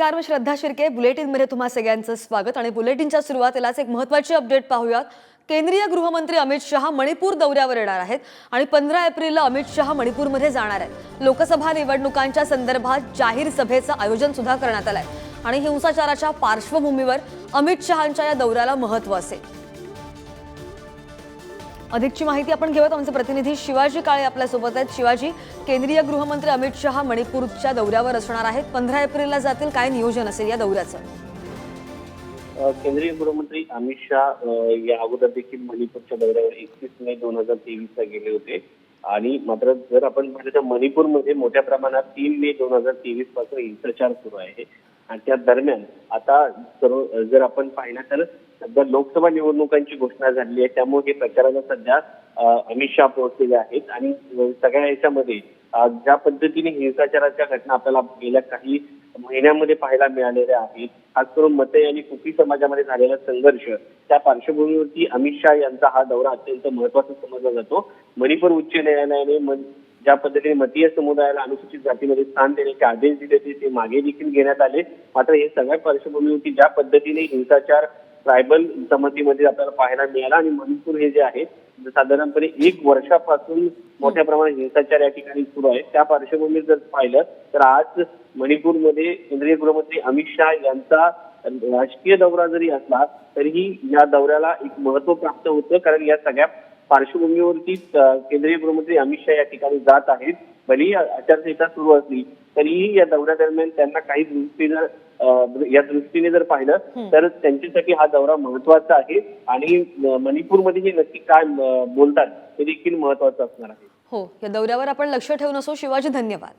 नमस्कार मी श्रद्धा शिर्के. बुलेटिनमध्ये तुम्हा सगळ्यांचं स्वागत आणि बुलेटिनच्या सुरुवातीलाच एक महत्त्वाची अपडेट पाहूयात. केंद्रीय गृहमंत्री अमित शहा मणिपूर दौऱ्यावर येणार आहेत आणि पंधरा एप्रिलला अमित शहा मणिपूरमध्ये जाणार आहेत. लोकसभा निवडणुकांच्या संदर्भात जाहीर सभेचं आयोजन सुद्धा करण्यात आलं आहे आणि हिंसाचाराच्या पार्श्वभूमीवर अमित शहांच्या या दौऱ्याला महत्त्व असेल. अधिकची माहिती आपण घेऊयात. आमचे प्रतिनिधी शिवाजी काळे आपल्यासोबत आहेत. शिवाजी केंद्रीय गृहमंत्री अमित शहा मणिपूरच्या दौऱ्यावर असणार आहेत. पंधरा एप्रिलला जातील. काय नियोजन असेल या दौऱ्याचं? केंद्रीय गृहमंत्री अमित शहा या अगोदर देखील मणिपूरच्या दौऱ्यावर एकतीस मे दोन हजार तेवीस ला गेले होते. आणि मात्र जर आपण म्हटलं तर मणिपूरमध्ये मोठ्या प्रमाणात तीन मे दोन हजार तेवीसपासून हिंसाचार सुरू आहे. आणि त्या दरम्यान आता सर्व जर आपण पाहिलं तर सध्या लोकसभा निवडणुकांची घोषणा झालेली आहे. त्यामुळे हे प्रचाराला सध्या अमित शहा पोहोचलेले आहेत. आणि सगळ्या याच्यामध्ये ज्या पद्धतीने हिंसाचाराच्या घटना आपल्याला गेल्या काही महिन्यामध्ये पाहायला मिळालेल्या आहेत खास करून मते आणि कुकी समाजामध्ये झालेला संघर्ष त्या पार्श्वभूमीवरती अमित शहा यांचा हा दौरा अत्यंत महत्त्वाचा समजला जातो. मणिपूर उच्च न्यायालयाने ज्या पद्धतीने मतीय समुदायाला अनुसूचित जातीमध्ये स्थान देण्याचे आदेश दिले होते ते मागे देखील घेण्यात आले. मात्र हे सगळ्या पार्श्वभूमीवरती ज्या पद्धतीने हिंसाचार ट्रायबल जमातीमध्ये आपल्याला पाहायला मिळाला. आणि मणिपूर हे जे आहे साधारणपणे एक वर्षापासून मोठ्या प्रमाणात हिंसाचार या ठिकाणी सुरू आहे. त्या पार्श्वभूमीवर जर पाहिलं तर आज मणिपूरमध्ये केंद्रीय गृहमंत्री अमित शहा यांचा राजकीय दौरा जरी असला तरीही या दौऱ्याला एक महत्त्व प्राप्त होतं. कारण या सगळ्या पार्श्वभूमीवरती केंद्रीय गृहमंत्री अमित शहा या ठिकाणी जात आहेत. भलेही आचारसंहिता सुरू असली तरीही या दौऱ्यादरम्यान त्यांना काही दृष्टी जर अ, या दृष्टीने जर पाहिलं तर त्यांच्यासाठी हा दौरा महत्त्वाचा आहे. आणि मणिपूरमध्ये हे नक्की काय बोलतात हे देखील महत्वाचं असणार आहे. हो या दौऱ्यावर आपण लक्ष ठेवून असो. शिवाजी धन्यवाद.